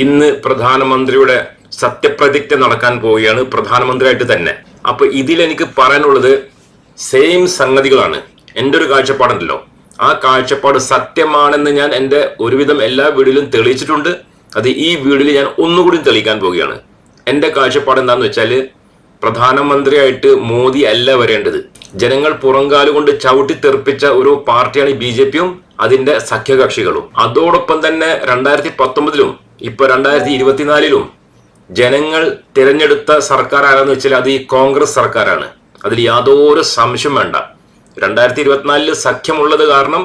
ഇന്ന് പ്രധാനമന്ത്രിയുടെ സത്യപ്രതിജ്ഞ നടക്കാൻ പോവുകയാണ് പ്രധാനമന്ത്രിയായിട്ട് തന്നെ. അപ്പൊ ഇതിൽ എനിക്ക് പറയാനുള്ളത് സെയിം സംഗതികളാണ്. എന്റെ ഒരു കാഴ്ചപ്പാടുണ്ടല്ലോ. ആ കാഴ്ചപ്പാട് സത്യമാണെന്ന് ഞാൻ എന്റെ ഒരുവിധം എല്ലാ വീഡിയോയിലും തെളിയിച്ചിട്ടുണ്ട്. അത് ഈ വീഡിയോയിൽ ഞാൻ ഒന്നുകൂടി തെളിയിക്കാൻ പോവുകയാണ്. എന്റെ കാഴ്ചപ്പാട് എന്താണെന്ന് വെച്ചാൽ പ്രധാനമന്ത്രിയായിട്ട് മോദി അല്ല വരേണ്ടത്. ജനങ്ങൾ പുറങ്കാലുകൊണ്ട് ചവിട്ടി തെറിപ്പിച്ച ഒരു പാർട്ടിയാണ് ബി ജെ പിയും അതിന്റെ സഖ്യകക്ഷികളും. അതോടൊപ്പം തന്നെ രണ്ടായിരത്തി പത്തൊമ്പതിലും ഇപ്പൊ രണ്ടായിരത്തി ഇരുപത്തിനാലിലും ജനങ്ങൾ തിരഞ്ഞെടുത്ത സർക്കാർ ആരാന്ന് വെച്ചാൽ അത് ഈ കോൺഗ്രസ് സർക്കാരാണ്. അതിൽ യാതൊരു സംശയം വേണ്ട. രണ്ടായിരത്തി ഇരുപത്തിനാലിൽ സഖ്യമുള്ളത് കാരണം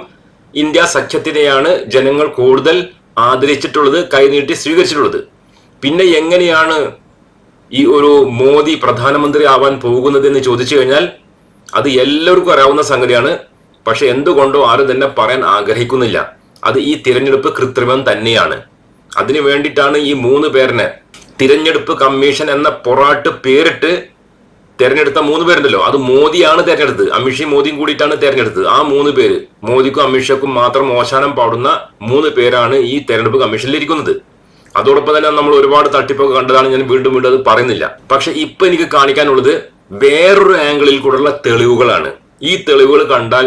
ഇന്ത്യ സഖ്യത്തിനെയാണ് ജനങ്ങൾ കൂടുതൽ ആദരിച്ചിട്ടുള്ളത് കൈനീട്ടി സ്വീകരിച്ചിട്ടുള്ളത്. പിന്നെ എങ്ങനെയാണ് ഈ ഒരു മോദി പ്രധാനമന്ത്രി ആവാൻ പോകുന്നത് എന്ന് ചോദിച്ചു കഴിഞ്ഞാൽ അത് എല്ലാവർക്കും അറിയാവുന്ന സംഗതിയാണ്. പക്ഷെ എന്തുകൊണ്ടോ ആരും തന്നെ പറയാൻ ആഗ്രഹിക്കുന്നില്ല. അത് ഈ തിരഞ്ഞെടുപ്പ് കൃത്രിമം തന്നെയാണ്. അതിനു വേണ്ടിയിട്ടാണ് ഈ മൂന്ന് പേരിനെ തിരഞ്ഞെടുപ്പ് കമ്മീഷൻ എന്ന പൊറാട്ട് പേരിട്ട് തെരഞ്ഞെടുത്ത മൂന്ന് പേരുണ്ടല്ലോ. അത് മോദിയാണ് തെരഞ്ഞെടുത്തത്. അമിത്ഷയും മോദിയും കൂടിയിട്ടാണ് തെരഞ്ഞെടുത്തത്. ആ മൂന്ന് പേര് മോദിക്കും അമിത്ഷയ്ക്കും മാത്രം ഓശാനം പാടുന്ന മൂന്ന് പേരാണ് ഈ തെരഞ്ഞെടുപ്പ് കമ്മീഷനിൽ ഇരിക്കുന്നത് അതോടൊപ്പം തന്നെ നമ്മൾ ഒരുപാട് തട്ടിപ്പൊക്കെ കണ്ടതാണ്. ഞാൻ വീണ്ടും വീണ്ടും അത് പറയുന്നില്ല. പക്ഷെ ഇപ്പൊ എനിക്ക് കാണിക്കാനുള്ളത് വേറൊരു ആംഗിളിൽ കൂടെയുള്ള തെളിവുകളാണ്. ഈ തെളിവുകൾ കണ്ടാൽ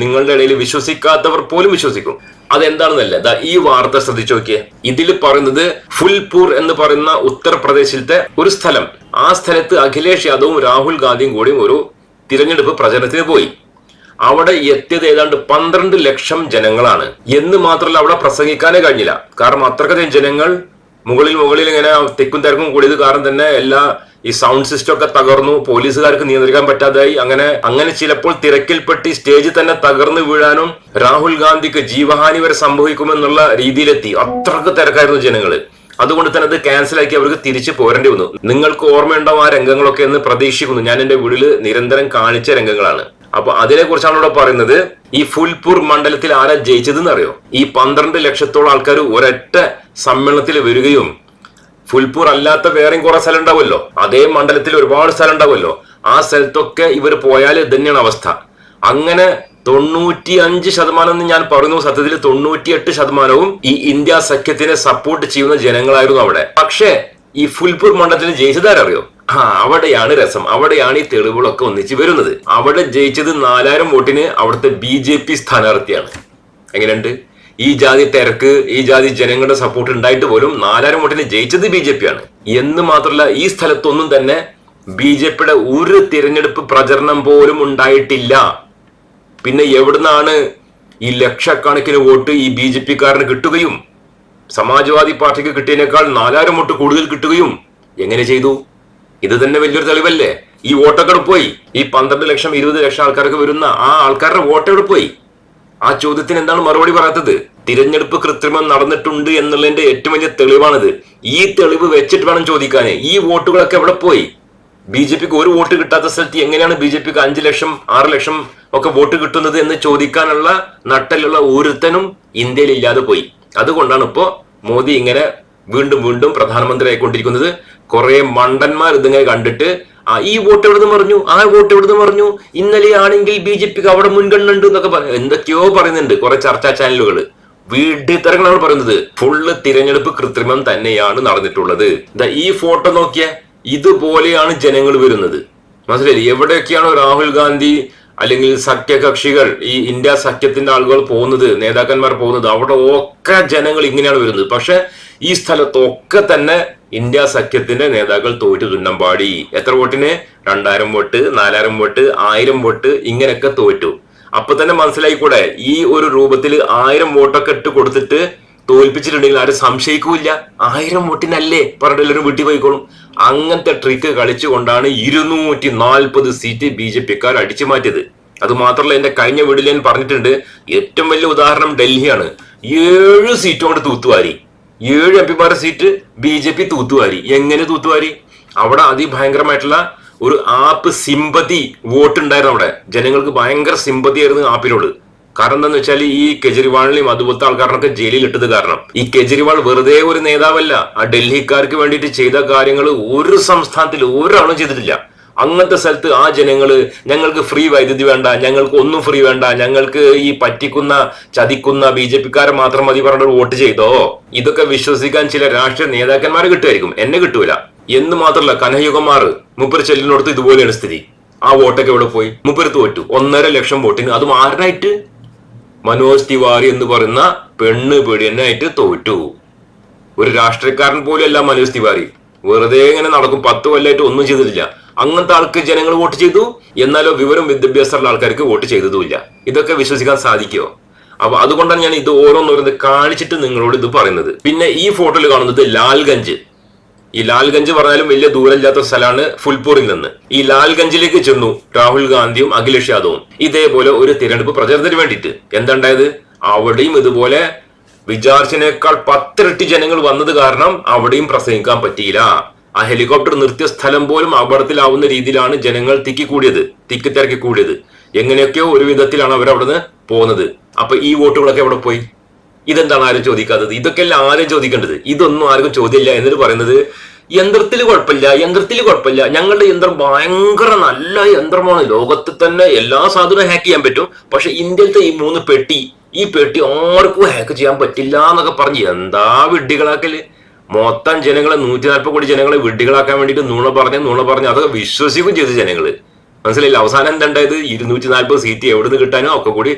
നിങ്ങളുടെ ഇടയിൽ വിശ്വസിക്കാത്തവർ പോലും വിശ്വസിക്കും. അതെന്താണെന്നല്ല ഈ വാർത്ത ശ്രദ്ധിച്ചു നോക്കിയേ. ഇതിൽ പറയുന്നത് ഫുൽപൂർ എന്ന് പറയുന്ന ഉത്തർപ്രദേശിലത്തെ ഒരു സ്ഥലം. ആ സ്ഥലത്ത് അഖിലേഷ് യാദവും രാഹുൽ ഗാന്ധിയും കൂടിയും ഒരു തിരഞ്ഞെടുപ്പ് പ്രചരണത്തിന് പോയി. അവിടെ എത്തിയത് ഏതാണ്ട് പന്ത്രണ്ട് ലക്ഷം ജനങ്ങളാണ്. എന്ന് മാത്രമല്ല അവിടെ പ്രസംഗിക്കാനേ കഴിഞ്ഞില്ല. കാരണം അത്രക്കധികം ജനങ്ങൾ മുകളിൽ മുകളിൽ ഇങ്ങനെ തെക്കും തിരക്കും കൂടിയത് കാരണം തന്നെ എല്ലാ ഈ സൗണ്ട് സിസ്റ്റം ഒക്കെ തകർന്നു പോലീസുകാർക്ക് നിയന്ത്രിക്കാൻ പറ്റാതായി. അങ്ങനെ അങ്ങനെ ചിലപ്പോൾ തിരക്കിൽപ്പെട്ട് സ്റ്റേജ് തന്നെ തകർന്നു വീഴാനും രാഹുൽ ഗാന്ധിക്ക് ജീവഹാനി വരെ സംഭവിക്കുമെന്നുള്ള രീതിയിലെത്തി. അത്രയ്ക്ക് തിരക്കായിരുന്നു ജനങ്ങൾ അതുകൊണ്ട് തന്നെ അത് ക്യാൻസൽ ആക്കി അവർക്ക് തിരിച്ചു പോരേണ്ടി വന്നു. നിങ്ങൾക്ക് ഓർമ്മയുണ്ടാവും ആ രംഗങ്ങളൊക്കെ എന്ന് പ്രതീക്ഷിക്കുന്നു. ഞാൻ എന്റെ വീട്ടിൽ നിരന്തരം കാണിച്ച രംഗങ്ങളാണ്. അപ്പൊ അതിനെ കുറിച്ചാണ് ഇവിടെ പറയുന്നത്. ഈ ഫുൽപൂർ മണ്ഡലത്തിൽ ആരാ ജയിച്ചതെന്ന് അറിയോ ഈ പന്ത്രണ്ട് ലക്ഷത്തോളം ആൾക്കാർ ഒരൊറ്റ സമ്മേളനത്തിൽ വരികയും ഫുൽപൂർ അല്ലാത്ത വേറെയും കുറെ സ്ഥലം ഉണ്ടാവുമല്ലോ അതേ മണ്ഡലത്തിൽ ഒരുപാട് സ്ഥലം ഉണ്ടാവുമല്ലോ ആ സ്ഥലത്തൊക്കെ ഇവർ പോയാൽ തന്നെയാണ് അവസ്ഥ. അങ്ങനെ തൊണ്ണൂറ്റി അഞ്ച് ശതമാനം എന്ന് ഞാൻ പറയുന്നു സത്യത്തിൽ തൊണ്ണൂറ്റിയെട്ട് ശതമാനവും ഈ ഇന്ത്യ സഖ്യത്തിനെ സപ്പോർട്ട് ചെയ്യുന്ന ജനങ്ങളായിരുന്നു അവിടെ. പക്ഷേ ഈ ഫുൽപൂർ മണ്ഡലത്തിൽ ജയിച്ചതാരറിയോ ആ അവിടെയാണ് രസം. അവിടെയാണ് ഈ തെളിവുകളൊക്കെ ഒന്നിച്ച് വരുന്നത്. അവിടെ ജയിച്ചത് നാലായിരം വോട്ടിന് അവിടുത്തെ ബി ജെ പി സ്ഥാനാർത്ഥിയാണ്. എങ്ങനെയുണ്ട്? ഈ ജാതി തിരക്ക് ഈ ജാതി ജനങ്ങളുടെ സപ്പോർട്ട് ഉണ്ടായിട്ട് പോലും നാലായിരം വോട്ടിന് ജയിച്ചത് ബി ജെ പി ആണ്. എന്ന് മാത്രമല്ല ഈ സ്ഥലത്തൊന്നും തന്നെ ബി ജെ പിയുടെ ഒരു തിരഞ്ഞെടുപ്പ് പ്രചരണം പോലും ഉണ്ടായിട്ടില്ല. പിന്നെ എവിടുന്നാണ് ഈ ലക്ഷക്കണക്കിന് വോട്ട് ഈ ബി ജെ പിക്കാരന് കിട്ടുകയും സമാജ്വാദി പാർട്ടിക്ക് കിട്ടിയതിനേക്കാൾ നാലായിരം വോട്ട് കൂടുതൽ കിട്ടുകയും എങ്ങനെ ചെയ്തു? ഇത് തന്നെ വലിയൊരു തെളിവല്ലേ? ഈ വോട്ടൊക്കെ പോയി? ഈ പന്ത്രണ്ട് ലക്ഷം ഇരുപത് ലക്ഷം ആൾക്കാർക്ക് വരുന്ന ആ ആൾക്കാരുടെ വോട്ട് എവിടെ പോയി? ആ ചോദ്യത്തിന് എന്താണ് മറുപടി പറയാത്തത്? തിരഞ്ഞെടുപ്പ് കൃത്രിമം നടന്നിട്ടുണ്ട് എന്നുള്ളതിന്റെ ഏറ്റവും വലിയ തെളിവാണിത്. ഈ തെളിവ് വെച്ചിട്ട് വേണം ചോദിക്കാന്. ഈ വോട്ടുകളൊക്കെ എവിടെ പോയി? ബി ജെ പിക്ക് ഒരു വോട്ട് കിട്ടാത്ത സ്ഥലത്ത് എങ്ങനെയാണ് ബി ജെ പിക്ക് അഞ്ച് ലക്ഷം ആറ് ലക്ഷം ഒക്കെ വോട്ട് കിട്ടുന്നത് എന്ന് ചോദിക്കാനുള്ള നട്ടലുള്ള ഒരുത്തനും ഇന്ത്യയിൽ ഇല്ലാതെ പോയി. അതുകൊണ്ടാണ് ഇപ്പോ മോദി ഇങ്ങനെ വീണ്ടും വീണ്ടും പ്രധാനമന്ത്രി ആയിക്കൊണ്ടിരിക്കുന്നത് കുറെ മണ്ടന്മാർ ഇതിങ്ങനെ കണ്ടിട്ട് ഈ വോട്ട് എവിടുന്ന് പറഞ്ഞു ആ വോട്ട് എവിടുന്ന് പറഞ്ഞു ഇന്നലെ ആണെങ്കിൽ ബി ജെ പിക്ക് അവിടെ മുൻഗണന ഉണ്ട് എന്നൊക്കെ പറഞ്ഞു എന്തൊക്കെയോ പറയുന്നുണ്ട് കുറെ ചർച്ചാ ചാനലുകൾ വീട്ടിത്തരങ്ങളാണ് പറയുന്നത്. ഫുള്ള് തിരഞ്ഞെടുപ്പ് കൃത്രിമം തന്നെയാണ് നടന്നിട്ടുള്ളത്. ഈ ഫോട്ടോ നോക്കിയ. ഇതുപോലെയാണ് ജനങ്ങൾ വരുന്നത്. മനസ്സിലായി എവിടെയൊക്കെയാണോ രാഹുൽ ഗാന്ധി അല്ലെങ്കിൽ സഖ്യകക്ഷികൾ ഈ ഇന്ത്യ സഖ്യത്തിന്റെ ആളുകൾ പോകുന്നത് നേതാക്കന്മാർ പോകുന്നത് അവിടെ ഒക്കെ ജനങ്ങൾ ഇങ്ങനെയാണ് വരുന്നത്. പക്ഷെ ഈ സ്ഥലത്തൊക്കെ തന്നെ ഇന്ത്യ സഖ്യത്തിന്റെ നേതാക്കൾ തോറ്റു തുന്നമ്പാടി എത്ര വോട്ടിന്? രണ്ടായിരം വോട്ട് നാലായിരം വോട്ട് ആയിരം വോട്ട് ഇങ്ങനെയൊക്കെ തോറ്റു. അപ്പൊ തന്നെ മനസ്സിലായിക്കൂടെ? ഈ ഒരു രൂപത്തിൽ ആയിരം വോട്ടൊക്കെ ഇട്ട് കൊടുത്തിട്ട് തോൽപ്പിച്ചിട്ടുണ്ടെങ്കിൽ ആരും സംശയിക്കൂല്ല. ആയിരം വോട്ടിനല്ലേ പറഞ്ഞിട്ട് വീട്ടിൽ പോയിക്കോളും. അങ്ങനത്തെ ട്രിക്ക് കളിച്ചുകൊണ്ടാണ് ഇരുന്നൂറ്റി നാൽപ്പത് സീറ്റ് ബി ജെ പിക്കാർ അടിച്ചു മാറ്റിയത്. അത് മാത്രമല്ല എന്റെ കഴിഞ്ഞ വീട്ടിൽ ഞാൻ പറഞ്ഞിട്ടുണ്ട് ഏറ്റവും വലിയ ഉദാഹരണം ഡൽഹിയാണ്. ഏഴ് സീറ്റ് കൊണ്ട് തൂത്തുവാരി. ഏഴ് എം പിമാരുടെ സീറ്റ് ബി ജെ പി തൂത്തുവാരി. എങ്ങനെ തൂത്തുവാരി? അവിടെ അതിഭയങ്കരമായിട്ടുള്ള ഒരു ആപ്പ് സിമ്പതി വോട്ട് ഉണ്ടായിരുന്നു അവിടെ. ജനങ്ങൾക്ക് ഭയങ്കര സിമ്പതി ആയിരുന്നു ആപ്പിനോട്. കാരണം എന്താന്ന് വെച്ചാൽ ഈ കെജ്രിവാളിനെയും അതുപോലത്തെ ആൾക്കാരനൊക്കെ ജയിലിൽ ഇട്ടത് കാരണം. ഈ കെജ്രിവാൾ വെറുതെ ഒരു നേതാവല്ല. ആ ഡൽഹിക്കാർക്ക് വേണ്ടിയിട്ട് ചെയ്ത കാര്യങ്ങൾ ഒരു സംസ്ഥാനത്തിൽ ഒരാളും ചെയ്തിട്ടില്ല. അങ്ങനത്തെ സ്ഥലത്ത് ആ ജനങ്ങൾ ഞങ്ങൾക്ക് ഫ്രീ വൈദ്യുതി വേണ്ട ഞങ്ങൾക്ക് ഒന്നും ഫ്രീ വേണ്ട ഞങ്ങൾക്ക് ഈ പറ്റിക്കുന്ന ചതിക്കുന്ന ബി ജെ പിക്കാരെ മാത്രം മതി പറഞ്ഞിട്ട് വോട്ട് ചെയ്തോ? ഇതൊക്കെ വിശ്വസിക്കാൻ ചില രാഷ്ട്രീയ നേതാക്കന്മാരെ കിട്ടുമായിരിക്കും. എന്നെ കിട്ടൂല. എന്ന് മാത്രമല്ല കനഹയുഗമാർ മുപ്പര് ചെല്ലിനോടത്ത് ഇതുപോലെയാണ് സ്ഥിതി. ആ വോട്ടൊക്കെ ഇവിടെ പോയി? മുപ്പര് തോറ്റു. ഒന്നര ലക്ഷം വോട്ടിന്. അതും ആറിനായിട്ട് മനോജ് തിവാരി എന്ന് പറയുന്ന പെണ്ണ് പേടിയനായിട്ട് തോറ്റു. ഒരു രാഷ്ട്രീയക്കാരൻ പോലും അല്ല മനോജ് തിവാരി. വെറുതെ ഇങ്ങനെ നടക്കും. പത്ത് കൊല്ലായിട്ട് ഒന്നും ചെയ്തിട്ടില്ല. അങ്ങനത്തെ ആൾക്ക് ജനങ്ങൾ വോട്ട് ചെയ്തു? എന്നാലോ വിവരം വിദ്യാഭ്യാസമുള്ള ആൾക്കാർക്ക് വോട്ട് ചെയ്തതുമില്ല. ഇതൊക്കെ വിശ്വസിക്കാൻ സാധിക്കുമോ അപ്പൊ അതുകൊണ്ടാണ് ഞാൻ ഇത് ഓരോന്നോരോന്ന് കാണിച്ചിട്ട് നിങ്ങളോട് ഇത് പറയുന്നത്. പിന്നെ ഈ ഫോട്ടോയിൽ കാണുന്നത് ലാൽഗഞ്ച്. ഈ ലാൽഗഞ്ച് പറഞ്ഞാലും വലിയ ദൂരമില്ലാത്ത സ്ഥലമാണ് ഫുൽപൂറിൽ നിന്ന്. ഈ ലാൽഗഞ്ചിലേക്ക് ചെന്നു രാഹുൽ ഗാന്ധിയും അഖിലേഷ് യാദവും. ഇതേപോലെ ഒരു തിരഞ്ഞെടുപ്പ് പ്രചരണത്തിന് വേണ്ടിയിട്ട്. എന്തുണ്ടായത്? അവിടെയും ഇതുപോലെ വിചാരിച്ചതിനേക്കാൾ പത്തിരട്ടി ജനങ്ങൾ വന്നത് കാരണം അവിടെയും പ്രസംഗിക്കാൻ പറ്റിയില്ല. ആ ഹെലികോപ്റ്റർ നിർത്തിയ സ്ഥലം പോലും അപകടത്തിലാവുന്ന രീതിയിലാണ് ജനങ്ങൾ തിക്കി കൂടിയത് തിക്കി തിരക്കി കൂടിയത്. എങ്ങനെയൊക്കെയോ ഒരു വിധത്തിലാണ് അവർ അവിടുന്ന് പോകുന്നത് അപ്പൊ ഈ വോട്ടുകളൊക്കെ എവിടെ പോയി? ഇതെന്താണ് ആരും ചോദിക്കാത്തത്? ഇതൊക്കെ അല്ല ആരും ചോദിക്കേണ്ടത്? ഇതൊന്നും ആർക്കും ചോദ്യമില്ല എന്നിട്ട് പറയുന്നത് യന്ത്രത്തിൽ കുഴപ്പമില്ല യന്ത്രത്തിൽ കുഴപ്പമില്ല. ഞങ്ങളുടെ യന്ത്രം ഭയങ്കര നല്ല യന്ത്രമാണ്. ലോകത്ത് തന്നെ എല്ലാ സാധനവും ഹാക്ക് ചെയ്യാൻ പറ്റും. പക്ഷെ ഇന്ത്യയിലത്തെ ഈ മൂന്ന് പെട്ടി ഈ പെട്ടി ആർക്കും ഹാക്ക് ചെയ്യാൻ പറ്റില്ല എന്നൊക്കെ പറഞ്ഞ് എന്താ വിഡ്ഢികളാക്കൽ? മൊത്തം ജനങ്ങളെ നൂറ്റി നാൽപ്പത് കോടി ജനങ്ങളെ വിഡ്ഢികളാക്കാൻ വേണ്ടിയിട്ട് നുണ പറഞ്ഞ് നുണ പറഞ്ഞ് അതൊക്കെ വിശ്വസിക്കും ചെയ്തു ജനങ്ങൾ മനസ്സിലായില്ല? അവസാനം എന്താണ്ടായത് ഇരുന്നൂറ്റി നാൽപ്പത് സീറ്റ് എവിടുന്ന് കിട്ടാനോ ഒക്കെ കൂടി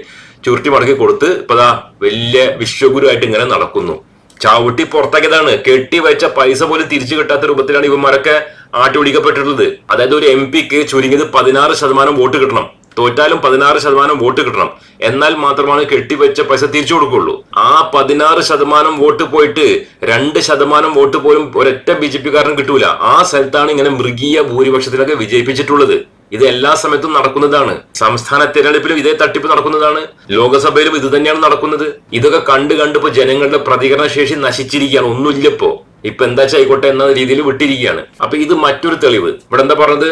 ചുരുട്ടി മടക്കി കൊടുത്ത് ഇപ്പതാ വലിയ വിശ്വഗുരുവായിട്ട് ഇങ്ങനെ നടക്കുന്നു. ചവിട്ടി പുറത്താക്കിയതാണ്. കെട്ടി വെച്ച പൈസ പോലും തിരിച്ചു കിട്ടാത്ത രൂപത്തിലാണ് ഇവന്മാരൊക്കെ ആട്ടി പിടിക്കപ്പെട്ടിട്ടുള്ളത് അതായത് ഒരു എം പിക്ക് ചുരുങ്ങിയത് പതിനാറ് ശതമാനം വോട്ട് കിട്ടണം. തോറ്റാലും പതിനാറ് ശതമാനം വോട്ട് കിട്ടണം. എന്നാൽ മാത്രമാണ് കെട്ടിവെച്ച പൈസ തിരിച്ചു കൊടുക്കുള്ളൂ. ആ പതിനാറ് ശതമാനം വോട്ട് പോയിട്ട് രണ്ട് ശതമാനം വോട്ട് പോലും ഒരൊറ്റ ബി ജെ പിക്കാരനും കിട്ടൂല. ആ സ്ഥലത്താണ് ഇങ്ങനെ മൃഗീയ ഭൂരിപക്ഷത്തിലൊക്കെ വിജയിപ്പിച്ചിട്ടുള്ളത്. ഇത് എല്ലാ സമയത്തും നടക്കുന്നതാണ്. സംസ്ഥാന തിരഞ്ഞെടുപ്പിലും ഇതേ തട്ടിപ്പ് നടക്കുന്നതാണ്. ലോകസഭയിലും ഇത് തന്നെയാണ് നടക്കുന്നത്. ഇതൊക്കെ കണ്ട് കണ്ടിപ്പോ ജനങ്ങളുടെ പ്രതികരണ ശേഷി നശിച്ചിരിക്കുകയാണ് ഒന്നുമില്ലപ്പോ ഇപ്പൊ എന്താ ആയിക്കോട്ടെ എന്ന രീതിയിൽ വിട്ടിരിക്കുകയാണ്. അപ്പൊ ഇത് മറ്റൊരു തെളിവ്. ഇവിടെ എന്താ പറഞ്ഞത്?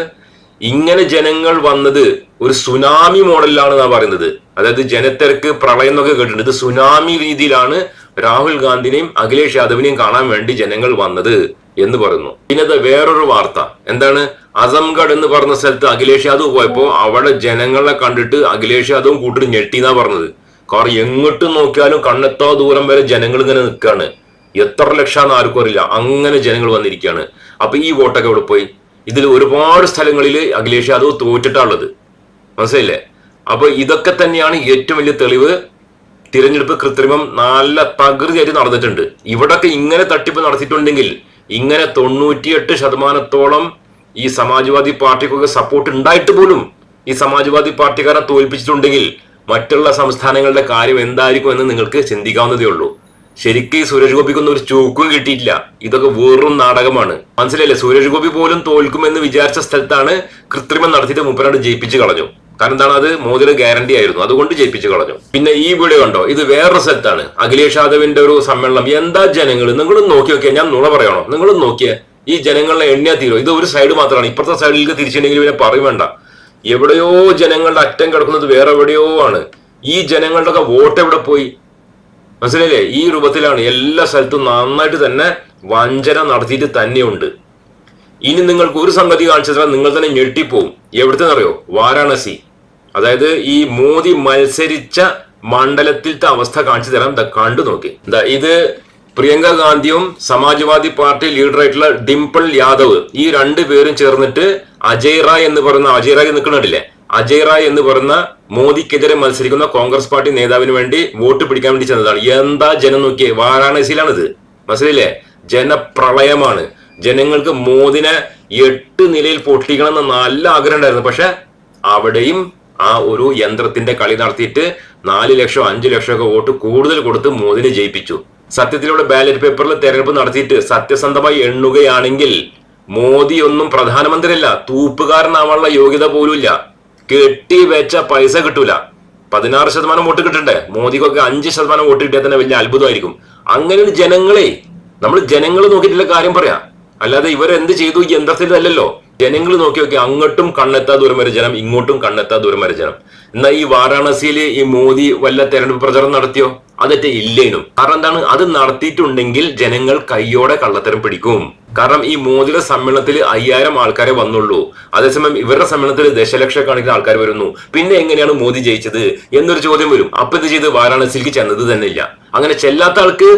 ഇങ്ങനെ ജനങ്ങൾ വന്നത് ഒരു സുനാമി മോഡലിലാണ് ഞാൻ പറയുന്നത്. അതായത് ജനത്തിരക്ക് പ്രളയം എന്നൊക്കെ കേട്ടിട്ടുണ്ട്. ഇത് സുനാമി രീതിയിലാണ് രാഹുൽ ഗാന്ധിനെയും അഖിലേഷ് യാദവിനെയും കാണാൻ വേണ്ടി ജനങ്ങൾ വന്നത് എന്ന് പറയുന്നു. പിന്നെ വേറൊരു വാർത്ത. എന്താണ്? അസംഗഡ് എന്ന് പറഞ്ഞ സ്ഥലത്ത് അഖിലേഷ് യാദവ് പോയപ്പോ അവിടെ ജനങ്ങളെ കണ്ടിട്ട് അഖിലേഷ് യാദവും കൂട്ടിട്ട് ഞെട്ടിന്നാ പറഞ്ഞത്. കാരണം എങ്ങോട്ട് നോക്കിയാലും കണ്ണെത്താ ദൂരം വരെ ജനങ്ങൾ ഇങ്ങനെ നിൽക്കുകയാണ് എത്ര ലക്ഷമാണെന്ന് ആർക്കും അറിയില്ല. അങ്ങനെ ജനങ്ങൾ വന്നിരിക്കുകയാണ്. അപ്പൊ ഈ വോട്ടൊക്കെ അവിടെ പോയി? ഇതിൽ ഒരുപാട് സ്ഥലങ്ങളിൽ അഖിലേഷ് യാദവ് തോറ്റിട്ടാണുള്ളത്. മനസ്സിലായില്ലേ? അപ്പൊ ഇതൊക്കെ തന്നെയാണ് ഏറ്റവും വലിയ തെളിവ്. തിരഞ്ഞെടുപ്പ് കൃത്രിമം നല്ല തകൃതിയായിട്ട് നടന്നിട്ടുണ്ട്. ഇവിടൊക്കെ ഇങ്ങനെ തട്ടിപ്പ് നടത്തിയിട്ടുണ്ടെങ്കിൽ ഇങ്ങനെ തൊണ്ണൂറ്റിയെട്ട് ശതമാനത്തോളം ഈ സമാജ്വാദി പാർട്ടിക്കൊക്കെ സപ്പോർട്ട് ഉണ്ടായിട്ട് പോലും ഈ സമാജ്വാദി പാർട്ടിക്കാരെ തോൽപ്പിച്ചിട്ടുണ്ടെങ്കിൽ മറ്റുള്ള സംസ്ഥാനങ്ങളുടെ കാര്യം എന്തായിരിക്കും എന്ന് നിങ്ങൾക്ക് ചിന്തിക്കാവുന്നതേ ഉള്ളൂ. ശരിക്കും ഈ സുരേഷ് ഗോപിക്കൊന്നും ഒരു ചൂക്കും കിട്ടിയിട്ടില്ല. ഇതൊക്കെ വെറും നാടകമാണ്. മനസ്സിലല്ലേ സുരേഷ് ഗോപി പോലും തോൽക്കുമെന്ന് വിചാരിച്ച സ്ഥലത്താണ് കൃത്രിമം നടത്തിയിട്ട് മുപ്പനാട് ജയിപ്പിച്ച് കളഞ്ഞു. കാരണം എന്താണ്? അത് മോദിയുടെ ഗ്യാരണ്ടി ആയിരുന്നു. അതുകൊണ്ട് ജയിപ്പിച്ച് കളഞ്ഞു. പിന്നെ ഈ വീഡിയോ ഉണ്ടോ ഇത് വേറൊരു സ്ഥലത്താണ്. അഖിലേഷ് യാദവിന്റെ ഒരു സമ്മേളനം. എന്താ ജനങ്ങൾ നിങ്ങളും നോക്കി നോക്കിയാൽ ഞാൻ നുണ പറയണോ? നിങ്ങളും നോക്കിയേ. ഈ ജനങ്ങളെ എണ്ണിയാ തീരോ? ഇത് ഒരു സൈഡ് മാത്രമാണ്. ഇപ്പുറത്തെ സൈഡിലേക്ക് തിരിച്ചിട്ടുണ്ടെങ്കിൽ പിന്നെ പറയും വേണ്ട. എവിടെയോ ജനങ്ങളുടെ അറ്റം കിടക്കുന്നത് വേറെ എവിടെയോ ആണ്. ഈ ജനങ്ങളുടെ ഒക്കെ വോട്ട് എവിടെ പോയി? മനസ്സിലായില്ലേ? ഈ രൂപത്തിലാണ് എല്ലാ സ്ഥലത്തും നന്നായിട്ട് തന്നെ വഞ്ചന നടത്തിയിട്ട് തന്നെയുണ്ട്. ഇനി നിങ്ങൾക്ക് ഒരു സംഗതി കാണിച്ചാൽ നിങ്ങൾ തന്നെ ഞെട്ടിപ്പോവും. അറിയോ വാരാണസി. അതായത് ഈ മോദി മത്സരിച്ച മണ്ഡലത്തിലത്തെ അവസ്ഥ കാണിച്ചു തരാം. കണ്ടു നോക്കി. എന്താ ഇത് പ്രിയങ്ക ഗാന്ധിയും സമാജ്വാദി പാർട്ടി ലീഡറായിട്ടുള്ള ഡിംപിൾ യാദവ്. ഈ രണ്ടു പേരും ചേർന്നിട്ട് അജയ് റായ് എന്ന് പറയുന്ന അജയ് റായ് നിൽക്കുന്നുണ്ടല്ലേ? അജയ് റായ് എന്ന് പറയുന്ന മോദിക്കെതിരെ മത്സരിക്കുന്ന കോൺഗ്രസ് പാർട്ടി നേതാവിന് വേണ്ടി വോട്ട് പിടിക്കാൻ വേണ്ടി ചെന്നതാണ്. എന്താ ജനം നോക്കിയേ? വാരാണസിയിലാണിത്. മനസ്സിലില്ലേ ജനപ്രളയമാണ്. ജനങ്ങൾക്ക് മോദിനെ എട്ട് നിലയിൽ പൊട്ടിക്കണം എന്ന് നല്ല ആഗ്രഹം ഉണ്ടായിരുന്നു. പക്ഷെ അവിടെയും ആ ഒരു യന്ത്രത്തിന്റെ കളി നടത്തിയിട്ട് നാല് ലക്ഷം അഞ്ചു ലക്ഷം ഒക്കെ വോട്ട് കൂടുതൽ കൊടുത്ത് മോദിനെ ജയിപ്പിച്ചു. സത്യത്തിലൂടെ ബാലറ്റ് പേപ്പറിൽ തെരഞ്ഞെടുപ്പ് നടത്തിയിട്ട് സത്യസന്ധമായി എണ്ണുകയാണെങ്കിൽ മോദി ഒന്നും പ്രധാനമന്ത്രിയല്ല തൂപ്പുകാരനാവാനുള്ള യോഗ്യത പോലുമില്ല. കെട്ടി വെച്ച പൈസ കിട്ടൂല. പതിനാറ് ശതമാനം വോട്ട് കിട്ടണ്ടേ? മോദിക്കൊക്കെ അഞ്ച് ശതമാനം വോട്ട് കിട്ടിയാൽ തന്നെ വലിയ അത്ഭുതമായിരിക്കും. അങ്ങനെ ജനങ്ങളെ. നമ്മൾ ജനങ്ങൾ നോക്കിയിട്ടുള്ള കാര്യം പറയാം. അല്ലാതെ ഇവരെന്ത് ചെയ്തു? യന്ത്രത്തിൽ യന്ത്രത്തിലല്ലല്ലോ ജനങ്ങൾ നോക്കി നോക്കി അങ്ങോട്ടും കണ്ണെത്താ ദൂരം വരെ ജനം ഇങ്ങോട്ടും കണ്ണെത്താ ദൂരം വരെ ജനം. എന്നാൽ ഈ വാരാണസിയിൽ ഈ മോദി വല്ല തെരഞ്ഞെടുപ്പ് പ്രചാരണം നടത്തിയോ? അതൊറ്റ ഇല്ലേനും. കാരണം എന്താണ്? അത് നടത്തിയിട്ടുണ്ടെങ്കിൽ ജനങ്ങൾ കയ്യോടെ കള്ളത്തരം പിടിക്കും. കാരണം ഈ മോദിയുടെ സമ്മേളനത്തിൽ അയ്യായിരം ആൾക്കാരെ വന്നുള്ളൂ. അതേസമയം ഇവരുടെ സമ്മേളനത്തിൽ ദശലക്ഷക്കണക്കിന് ആൾക്കാർ വരുന്നു. പിന്നെ എങ്ങനെയാണ് മോദി ജയിച്ചത്? എന്നൊരു ചോദ്യം വരും. അപ്പൊ ഇത് ചെയ്ത്? വാരാണസിയിലേക്ക് ചെന്നത് തന്നെ ഇല്ല. അങ്ങനെ ചെല്ലാത്ത ആൾക്ക്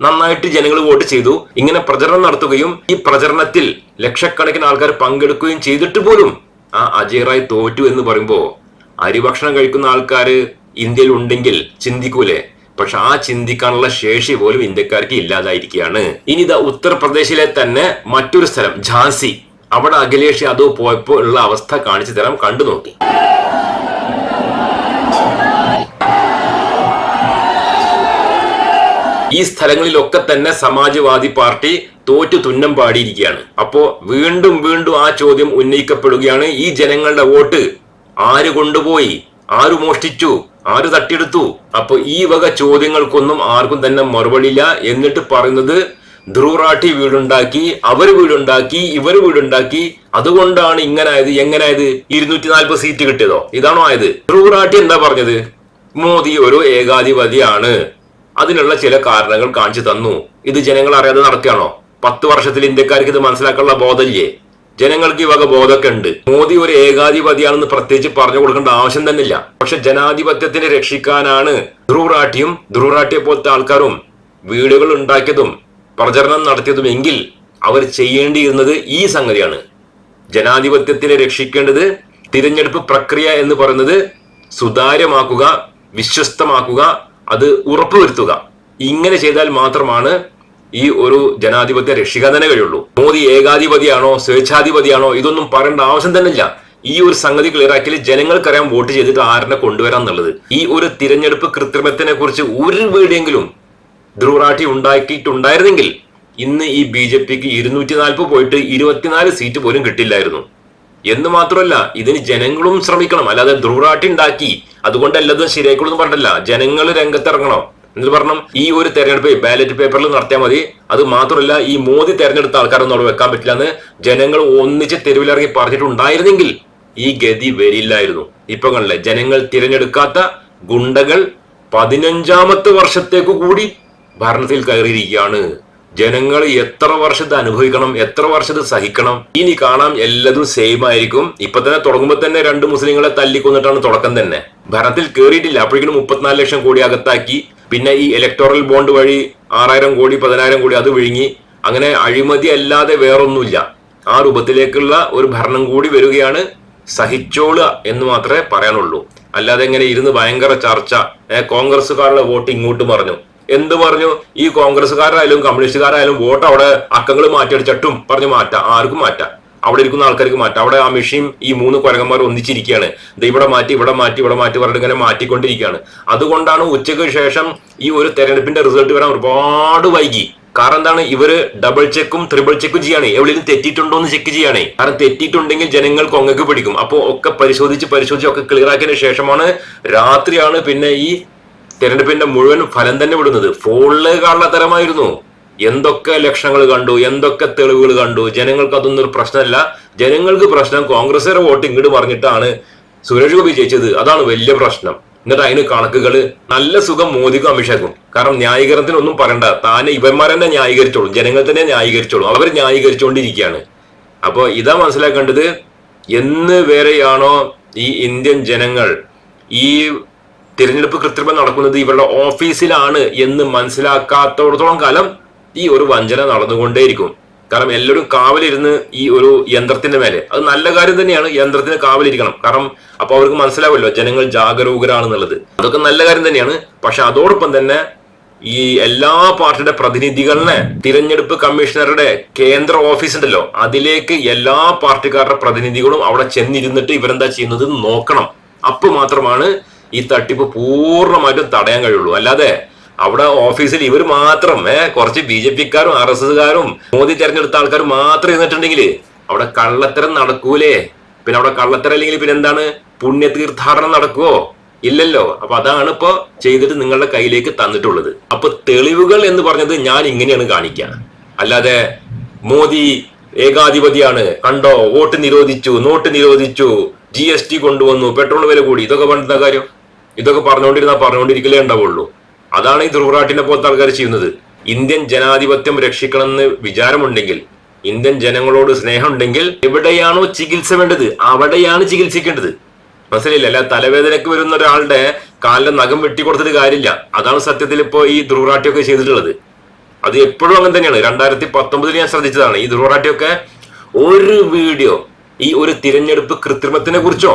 നന്നായിട്ട് ജനങ്ങൾ വോട്ട് ചെയ്തു. ഇങ്ങനെ പ്രചരണം നടത്തുകയും ഈ പ്രചരണത്തിൽ ലക്ഷക്കണക്കിന് ആൾക്കാർ പങ്കെടുക്കുകയും ചെയ്തിട്ട് പോലും ആ അജയ് റായ് തോറ്റു എന്ന് പറയുമ്പോ അരിഭക്ഷണം കഴിക്കുന്ന ആൾക്കാർ ഇന്ത്യയിൽ ഉണ്ടെങ്കിൽ ചിന്തിക്കൂലേ? പക്ഷെ ആ ചിന്തിക്കാനുള്ള ശേഷി പോലും ഇന്ത്യക്കാർക്ക് ഇല്ലാതായിരിക്കുകയാണ്. ഇനി ഇതാ ഉത്തർപ്രദേശിലെ തന്നെ മറ്റൊരു സ്ഥലം ഝാൻസി. അവിടെ അഖിലേഷ് യാദവ് പോയപ്പോൾ ഉള്ള അവസ്ഥ കാണിച്ചു തരാം കണ്ടു നോക്കി ഈ സ്ഥലങ്ങളിലൊക്കെ തന്നെ സമാജ്വാദി പാർട്ടി തോറ്റു തുന്നം പാടിയിരിക്കുകയാണ്. അപ്പോ വീണ്ടും വീണ്ടും ആ ചോദ്യം ഉന്നയിക്കപ്പെടുകയാണ്. ഈ ജനങ്ങളുടെ വോട്ട് ആര് കൊണ്ടുപോയി? ആര് മോഷ്ടിച്ചു? ആര് തട്ടിയെടുത്തു? അപ്പൊ ഈ വക ചോദ്യങ്ങൾക്കൊന്നും ആർക്കും തന്നെ മറുപടിയില്ല. എന്നിട്ട് പറയുന്നത് ധ്രുവറാട്ടി വീടുണ്ടാക്കി അവർ വീടുണ്ടാക്കി ഇവർ വീടുണ്ടാക്കി. അതുകൊണ്ടാണ് ഇങ്ങനായത് എങ്ങനായത്? ഇരുന്നൂറ്റി നാൽപ്പത് സീറ്റ് കിട്ടിയതോ? ഇതാണോ ആയത്? ധ്രുവറാട്ടി എന്താ പറഞ്ഞത്? മോദി ഒരു ഏകാധിപതിയാണ്. അതിനുള്ള ചില കാരണങ്ങൾ കാണിച്ചു തന്നു. ഇത് ജനങ്ങൾ അറിയാതെ നടക്കുകയാണോ? പത്ത് വർഷത്തിൽ ഇന്ത്യക്കാർക്ക് ഇത് മനസ്സിലാക്കാനുള്ള ബോധമില്ലേ? ജനങ്ങൾക്ക് ഈ വക ബോധമൊക്കെ ഉണ്ട്. മോദി ഒരു ഏകാധിപതിയാണെന്ന് പ്രത്യേകിച്ച് പറഞ്ഞു കൊടുക്കേണ്ട ആവശ്യം തന്നെ ഇല്ല പക്ഷെ ജനാധിപത്യത്തിനെ രക്ഷിക്കാനാണ് ധ്രുവറാട്ടിയും ധ്രുവറാട്ടിയെ പോലത്തെ ആൾക്കാരും വീടുകൾ ഉണ്ടാക്കിയതും പ്രചരണം നടത്തിയതും എങ്കിൽ അവർ ചെയ്യേണ്ടിയിരുന്നത് ഈ സംഗതിയാണ്. ജനാധിപത്യത്തിനെ രക്ഷിക്കേണ്ടത് തിരഞ്ഞെടുപ്പ് പ്രക്രിയ എന്ന് പറയുന്നത് സുതാര്യമാക്കുക വിശ്വസ്തമാക്കുക അത് ഉറപ്പുവരുത്തുക. ഇങ്ങനെ ചെയ്താൽ മാത്രമാണ് ഈ ഒരു ജനാധിപത്യ രക്ഷിക്കാൻ തന്നെ കഴിയുള്ളൂ. മോദി ഏകാധിപതിയാണോ സ്വേച്ഛാധിപതിയാണോ ഇതൊന്നും പറയേണ്ട ആവശ്യം തന്നെ ഇല്ല ഈ ഒരു സംഗതി ക്ലിയർ ആക്കിയാൽ ജനങ്ങൾക്കറിയാൻ വോട്ട് ചെയ്തിട്ട് ആരനെ കൊണ്ടുവരാൻ എന്നുള്ളത്. ഈ ഒരു തിരഞ്ഞെടുപ്പ് കൃത്രിമത്തിനെ കുറിച്ച് ഒരു വീടെങ്കിലും ധ്രുവറാട്ടി ഉണ്ടാക്കിയിട്ടുണ്ടായിരുന്നെങ്കിൽ ഇന്ന് ഈ ബി ജെ പിക്ക് ഇരുന്നൂറ്റി നാൽപ്പത് പോയിട്ട് ഇരുപത്തിനാല് സീറ്റ് പോലും കിട്ടില്ലായിരുന്നു. എന്ന് മാത്രമല്ല ഇതിന് ജനങ്ങളും ശ്രമിക്കണം. അല്ലാതെ ധ്രുവറാട്ടി ഉണ്ടാക്കി അതുകൊണ്ട് എല്ലാതും ശരിയായിക്കോളൂ എന്ന് പറഞ്ഞില്ല ജനങ്ങൾ രംഗത്തിറങ്ങണം. എന്നിട്ട് പറഞ്ഞു ഈ ഒരു തെരഞ്ഞെടുപ്പ് ബാലറ്റ് പേപ്പറിൽ നടത്തിയാൽ മതി. അത് മാത്രമല്ല ഈ മോദി തെരഞ്ഞെടുത്ത ആൾക്കാരൊന്നും അവിടെ വെക്കാൻ പറ്റില്ല എന്ന് ജനങ്ങൾ ഒന്നിച്ച് തെരുവിലിറങ്ങി പറഞ്ഞിട്ടുണ്ടായിരുന്നെങ്കിൽ ഈ ഗതി വരില്ലായിരുന്നു. ഇപ്പൊ കണ്ടില്ലേ ജനങ്ങൾ തിരഞ്ഞെടുക്കാത്ത ഗുണ്ടകൾ പതിനഞ്ചാമത്തെ വർഷത്തേക്ക് കൂടി ഭരണത്തിൽ കയറിയിരിക്കുകയാണ്. ജനങ്ങൾ എത്ര വർഷത്തെ അനുഭവിക്കണം എത്ര വർഷത്തെ സഹിക്കണം ഇനി കാണാം എല്ലാതും സെയിം ആയിരിക്കും. ഇപ്പൊ തന്നെ തുടങ്ങുമ്പോൾ തന്നെ രണ്ട് മുസ്ലിങ്ങളെ തല്ലിക്കൊന്നിട്ടാണ് തുടക്കം തന്നെ. ഭരണത്തിൽ കയറിയിട്ടില്ല അപ്പോഴേക്കും മുപ്പത്തിനാല് ലക്ഷം കോടി അകത്താക്കി. പിന്നെ ഈ ഇലക്ടോറൽ ബോണ്ട് വഴി ആറായിരം കോടി പതിനായിരം കോടി അത് വിഴുങ്ങി. അങ്ങനെ അഴിമതി അല്ലാതെ വേറൊന്നുമില്ല. ആ രൂപത്തിലേക്കുള്ള ഒരു ഭരണം കൂടി വരികയാണ് സഹിച്ചോളുക എന്ന് മാത്രമേ പറയാനുള്ളൂ. അല്ലാതെ ഇങ്ങനെ ഇരുന്ന് ഭയങ്കര ചർച്ച. കോൺഗ്രസ്സുകാരുടെ വോട്ട് ഇങ്ങോട്ട് പറഞ്ഞു എന്ത് പറഞ്ഞു? ഈ കോൺഗ്രസ്സുകാരായാലും കമ്മ്യൂണിസ്റ്റുകാരായാലും വോട്ട് അവിടെ അക്കങ്ങൾ മാറ്റിയടിച്ചിട്ടും പറഞ്ഞു മാറ്റാം. ആർക്കും മാറ്റാം. അവിടെ ഇരിക്കുന്ന ആൾക്കാർക്ക് മാറ്റാം. അവിടെ ആ മെഷീൻ ഈ മൂന്ന് കൊരങ്ങന്മാർ ഒന്നിച്ചിരിക്കുകയാണ്. ഇത് ഇവിടെ മാറ്റി ഇവിടെ മാറ്റി ഇവിടെ മാറ്റി പറഞ്ഞിട്ട് ഇങ്ങനെ മാറ്റിക്കൊണ്ടിരിക്കുകയാണ്. അതുകൊണ്ടാണ് ഉച്ചയ്ക്ക് ശേഷം ഈ ഒരു തെരഞ്ഞെടുപ്പിന്റെ റിസൾട്ട് വരാൻ ഒരുപാട് വൈകി. കാരണം എന്താണ്? ഇവർ ഡബിൾ ചെക്കും ത്രിബിൾ ചെക്കും ചെയ്യാണ്. എവിടെയും തെറ്റിയിട്ടുണ്ടോ എന്ന് ചെക്ക് ചെയ്യണേ. കാരണം തെറ്റിയിട്ടുണ്ടെങ്കിൽ ജനങ്ങൾ കൊങ്ങക്ക് പിടിക്കും. അപ്പോൾ ഒക്കെ പരിശോധിച്ച് പരിശോധിച്ച് ഒക്കെ ക്ലിയർ ആക്കിയതിനു ശേഷമാണ് രാത്രിയാണ് പിന്നെ ഈ തെരഞ്ഞെടുപ്പിന്റെ മുഴുവൻ ഫലം തന്നെ വിടുന്നത് ഫോണിൽ കാണുന്ന തരമായിരുന്നു എന്തൊക്കെ ലക്ഷണങ്ങൾ കണ്ടു എന്തൊക്കെ തെളിവുകൾ കണ്ടു? ജനങ്ങൾക്ക് അതൊന്നും ഒരു പ്രശ്നമല്ല. ജനങ്ങൾക്ക് പ്രശ്നം കോൺഗ്രസുകാരെ വോട്ട് ഇങ്ങോട്ട് പറഞ്ഞിട്ടാണ് സുരേഷ് ഗോപി ജയിച്ചത്. അതാണ് വലിയ പ്രശ്നം. എന്നിട്ട് അതിന് കണക്കുകൾ നല്ല സുഖം മോദിക്കും അമിഷേക്കും കാരണം ന്യായീകരണത്തിനൊന്നും പറയണ്ട. താനെ ഇവന്മാർ തന്നെ ന്യായീകരിച്ചോളും. ജനങ്ങൾ തന്നെ ന്യായീകരിച്ചോളും. അവർ ന്യായീകരിച്ചുകൊണ്ടിരിക്കുകയാണ്. അപ്പോൾ ഇതാ മനസ്സിലാക്കേണ്ടത് എന്ന് വരെയാണോ ഈ ഇന്ത്യൻ ജനങ്ങൾ ഈ തിരഞ്ഞെടുപ്പ് കൃത്രിമം നടക്കുന്നത് ഇവരുടെ ഓഫീസിലാണ് എന്ന് മനസ്സിലാക്കാത്തോടത്തോളം കാലം ഈ ഒരു വഞ്ചന നടന്നുകൊണ്ടേയിരിക്കും. കാരണം എല്ലാവരും കാവലിരുന്ന് ഈ ഒരു യന്ത്രത്തിന്റെ മേലെ. അത് നല്ല കാര്യം തന്നെയാണ് യന്ത്രത്തിന് കാവലിരിക്കണം. കാരണം അപ്പൊ അവർക്ക് മനസ്സിലാവുമല്ലോ ജനങ്ങൾ ജാഗരൂകരാണെന്നുള്ളത്. അതൊക്കെ നല്ല കാര്യം തന്നെയാണ്. പക്ഷെ അതോടൊപ്പം തന്നെ ഈ എല്ലാ പാർട്ടിയുടെ പ്രതിനിധികളെ തിരഞ്ഞെടുപ്പ് കമ്മീഷണറുടെ കേന്ദ്ര ഓഫീസ് ഉണ്ടല്ലോ അതിലേക്ക് എല്ലാ പാർട്ടിക്കാരുടെ പ്രതിനിധികളും അവിടെ ചെന്നിരുന്നിട്ട് ഇവരെന്താ ചെയ്യുന്നത് നോക്കണം. അപ്പൊ മാത്രമാണ് ഈ തട്ടിപ്പ് പൂർണമായിട്ടും തടയാൻ കഴിയുള്ളൂ. അല്ലാതെ അവിടെ ഓഫീസിൽ ഇവർ മാത്രം ഏഹ് കുറച്ച് ബി ജെ പിക്കാരും ആർ എസ് എസ്കാരും മോദി തെരഞ്ഞെടുത്ത ആൾക്കാരും മാത്രം ഇരുന്നിട്ടുണ്ടെങ്കിൽ അവിടെ കള്ളത്തരം നടക്കൂലേ? പിന്നെ അവിടെ കള്ളത്തരം അല്ലെങ്കിൽ പിന്നെ എന്താണ്? പുണ്യതീർത്ഥാടനം നടക്കുവോ? ഇല്ലല്ലോ. അപ്പൊ അതാണ് ഇപ്പോ ചെയ്തിട്ട് നിങ്ങളുടെ കയ്യിലേക്ക് തന്നിട്ടുള്ളത്. അപ്പൊ തെളിവുകൾ എന്ന് പറഞ്ഞത് ഞാൻ ഇങ്ങനെയാണ് കാണിക്കുക. അല്ലാതെ മോദി ഏകാധിപതിയാണ്. കണ്ടോ? വോട്ട് നിരോധിച്ചു നോട്ട് നിരോധിച്ചു ജി എസ് ടി കൊണ്ടുവന്നു പെട്രോൾ വില കൂടി ഇതൊക്കെ പണ്ടുന്ന കാര്യം. ഇതൊക്കെ പറഞ്ഞുകൊണ്ടിരുന്ന പറഞ്ഞുകൊണ്ടിരിക്കലേ ഉണ്ടാവുള്ളൂ. അതാണ് ഈ ധ്രുവറാട്ടിനെ പോലത്തെ ആൾക്കാർ ചെയ്യുന്നത്. ഇന്ത്യൻ ജനാധിപത്യം രക്ഷിക്കണമെന്ന് വിചാരമുണ്ടെങ്കിൽ ഇന്ത്യൻ ജനങ്ങളോട് സ്നേഹം ഉണ്ടെങ്കിൽ എവിടെയാണോ ചികിത്സ വേണ്ടത് അവിടെയാണ് ചികിത്സിക്കേണ്ടത്. മനസ്സിലില്ല അല്ല തലവേദനയ്ക്ക് വരുന്ന ഒരാളുടെ കാലിലെ നഖം വെട്ടിക്കൊടുത്തിട്ട് കാര്യമില്ല. അതാണ് സത്യത്തിൽ ഇപ്പോൾ ഈ ധ്രുവറാട്ടിയൊക്കെ ചെയ്തിട്ടുള്ളത്. അത് എപ്പോഴും അങ്ങനെ തന്നെയാണ്. രണ്ടായിരത്തി പത്തൊമ്പതിൽ ഞാൻ ശ്രദ്ധിച്ചതാണ് ഈ ധ്രുവറാട്ടിയൊക്കെ ഒരു വീഡിയോ ഈ ഒരു തിരഞ്ഞെടുപ്പ് കൃത്രിമത്തിനെ കുറിച്ചോ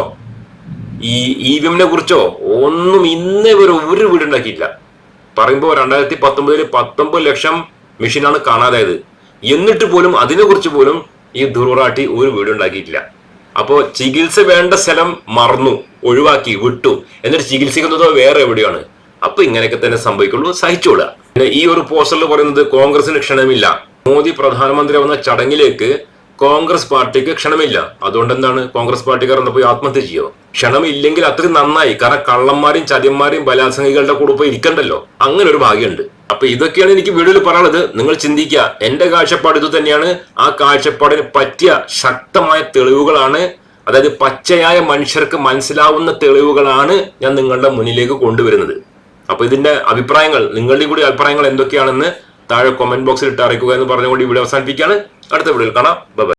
ഈ ഇ വി എമ്മിനെ കുറിച്ചോ ഒന്നും ഇന്നേ വരെ ഒരു വീഡിയോ ഉണ്ടാക്കിയിട്ടില്ല. പറയുമ്പോൾ രണ്ടായിരത്തി പത്തൊമ്പതിൽ പത്തൊമ്പത് ലക്ഷം മെഷീനാണ് കാണാതായത്. എന്നിട്ട് പോലും അതിനെ കുറിച്ച് പോലും ഈ ദുർവറാട്ടി ഒരു വീഡിയോ ഉണ്ടാക്കിയിട്ടില്ല. അപ്പോ ചികിത്സ വേണ്ട സ്ഥലം മറന്നു ഒഴിവാക്കി വിട്ടു. എന്നിട്ട് ചികിത്സിക്കുന്നതോ വേറെ എവിടെയാണ്? അപ്പൊ ഇങ്ങനെയൊക്കെ തന്നെ സംഭവിക്കുള്ളൂ. സഹിച്ചോളുക. ഈ ഒരു പോസ്റ്ററിൽ പറയുന്നത് കോൺഗ്രസിന് ക്ഷണമില്ല. മോദി പ്രധാനമന്ത്രി വന്ന ചടങ്ങിലേക്ക് കോൺഗ്രസ് പാർട്ടിക്ക് ക്ഷണമില്ല. അതുകൊണ്ട് എന്താണ് കോൺഗ്രസ് പാർട്ടിക്കാർ എന്താ പോയി ആത്മഹത്യ ചെയ്യോ? ക്ഷണമില്ലെങ്കിൽ അത്രയും നന്നായി. കാരണം കള്ളന്മാരെയും ചതിയന്മാരെയും ബലാത്സംഗികളുടെ കൂടെ പോയി ഇരിക്കണ്ടല്ലോ. അങ്ങനെ ഒരു ഭാഗ്യമുണ്ട്. അപ്പൊ ഇതൊക്കെയാണ് എനിക്ക് വീഡിയോയിൽ പറയാനുള്ളത്. നിങ്ങൾ ചിന്തിക്കുക എന്റെ കാഴ്ചപ്പാട് ഇത് തന്നെയാണ്. ആ കാഴ്ചപ്പാടിന് പറ്റിയ ശക്തമായ തെളിവുകളാണ്. അതായത് പച്ചയായ മനുഷ്യർക്ക് മനസ്സിലാവുന്ന തെളിവുകളാണ് ഞാൻ നിങ്ങളുടെ മുന്നിലേക്ക് കൊണ്ടുവരുന്നത്. അപ്പൊ ഇതിന്റെ അഭിപ്രായങ്ങൾ നിങ്ങളുടെ കൂടി അഭിപ്രായങ്ങൾ എന്തൊക്കെയാണെന്ന് താഴെ കമന്റ് ബോക്സിൽ ഇട്ട് അറിയിക്കുക എന്ന് പറഞ്ഞുകൊണ്ട് ഇവിടെ അവസാനിപ്പിക്കുകയാണ്. അടുത്ത വീഡിയോയിൽ കാണാം. ബൈ